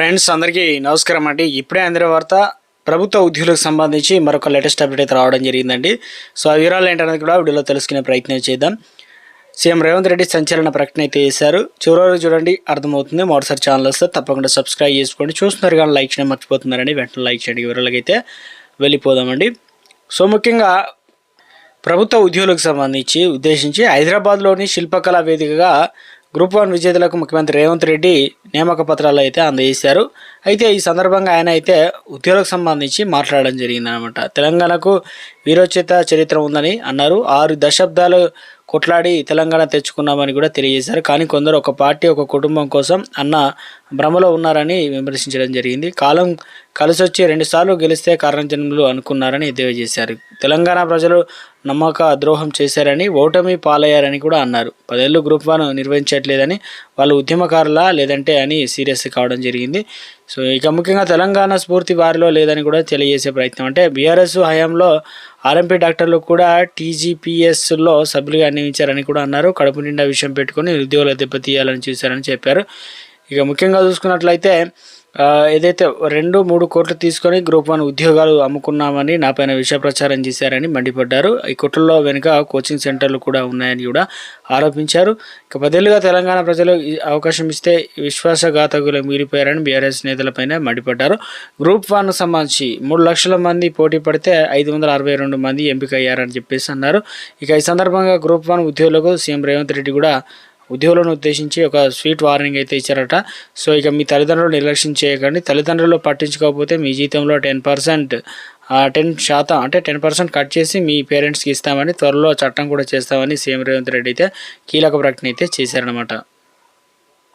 Friends అందరికీ నమస్కారం అండి. ఇప్పుడే అందరి వార్త ప్రభుత్వ ఉద్యోగులకు సంబంధించి మరొక లేటెస్ట్ అప్డేట్ అయితే రావడం జరిగిందండి. సో ఆ వివరాలు ఏంటనేది కూడా వీడియోలో తెలుసుకునే ప్రయత్నం చేద్దాం. సీఎం రేవంత్ రెడ్డి సంచలన ప్రకటన అయితే చేశారు. చివరి చూడండి అర్థమవుతుంది. మరోసారి ఛానల్ వస్తే తప్పకుండా సబ్స్క్రైబ్ చేసుకోండి. చూస్తున్నారు కానీ లైక్ చేయడం మర్చిపోతున్నారండి. వెంటనే లైక్ చేయండి. వివరాలకైతే వెళ్ళిపోదామండి. సో ముఖ్యంగా ప్రభుత్వ ఉద్యోగులకు సంబంధించి ఉద్దేశించి హైదరాబాద్లోని శిల్పకళా వేదికగా గ్రూప్ వన్ విజేతలకు ముఖ్యమంత్రి రేవంత్ రెడ్డి నియామక పత్రాలు అయితే అందజేశారు. అయితే ఈ సందర్భంగా ఆయన అయితే ఉద్యోగులకు సంబంధించి మాట్లాడడం జరిగిందనమాట తెలంగాణకు వీరోచిత చరిత్ర ఉందని అన్నారు. ఆరు దశాబ్దాలు కొట్లాడి తెలంగాణ తెచ్చుకున్నామని కూడా తెలియజేశారు. కానీ కొందరు ఒక పార్టీ ఒక కుటుంబం కోసం అన్న భ్రమలో ఉన్నారని విమర్శించడం జరిగింది. కాలం కలిసొచ్చి రెండుసార్లు గెలిస్తే కారణజన్ములు అనుకున్నారని తెలియజేశారు. తెలంగాణ ప్రజలు నమ్మక ద్రోహం చేశారని ఓటమి పాలయ్యారని కూడా అన్నారు. పదేళ్ళు గ్రూప్ వన్ నిర్వహించట్లేదని వాళ్ళు ఉద్యమకారులా లేదంటే అని సీరియస్ కావడం జరిగింది. సో ఇక ముఖ్యంగా తెలంగాణ స్ఫూర్తి వారిలో లేదని కూడా తెలియజేసే ప్రయత్నం. అంటే బీఆర్ఎస్ హయాంలో ఆర్ఎంపీ డాక్టర్లు కూడా టీజీపీఎస్లో సభ్యులుగా నియమించారని కూడా అన్నారు. కడుపు నిండా విషయం పెట్టుకొని ఉద్యోగులు దెబ్బతీయాలని చూశారని చెప్పారు. ఇక ముఖ్యంగా చూసుకున్నట్లయితే ఏదైతే రెండు మూడు కోట్లు తీసుకొని గ్రూప్ వన్ ఉద్యోగాలు అమ్ముకున్నామని నాపైన విష ప్రచారం చేశారని మండిపడ్డారు. ఈ కుట్రలో వెనుక కోచింగ్ సెంటర్లు కూడా ఉన్నాయని కూడా ఆరోపించారు. ఇక పదేళ్ళుగా తెలంగాణ ప్రజలు అవకాశం ఇస్తే విశ్వాసఘాతకులు మిగిలిపోయారని బీఆర్ఎస్ నేతలపైన మండిపడ్డారు. గ్రూప్ వన్ సంబంధించి మూడు లక్షల మంది పోటీ పడితే ఐదు వందల అరవై రెండు మంది ఎంపిక అయ్యారని చెప్పేసి అన్నారు. ఇక ఈ సందర్భంగా గ్రూప్ వన్ ఉద్యోగులకు సీఎం రేవంత్ రెడ్డి కూడా ఉద్యోగులను ఉద్దేశించి ఒక స్వీట్ వార్నింగ్ అయితే ఇచ్చారట. సో ఇక మీ తల్లిదండ్రులు నిర్లక్ష్యం చేయకండి. తల్లిదండ్రులు పట్టించుకోకపోతే మీ జీతంలో టెన్ పర్సెంట్ టెన్ శాతం అంటే టెన్ పర్సెంట్ కట్ చేసి మీ పేరెంట్స్కి ఇస్తామని త్వరలో చట్టం కూడా చేస్తామని సీఎం రేవంత్ రెడ్డి అయితే కీలక ప్రకటన అయితే చేశారనమాట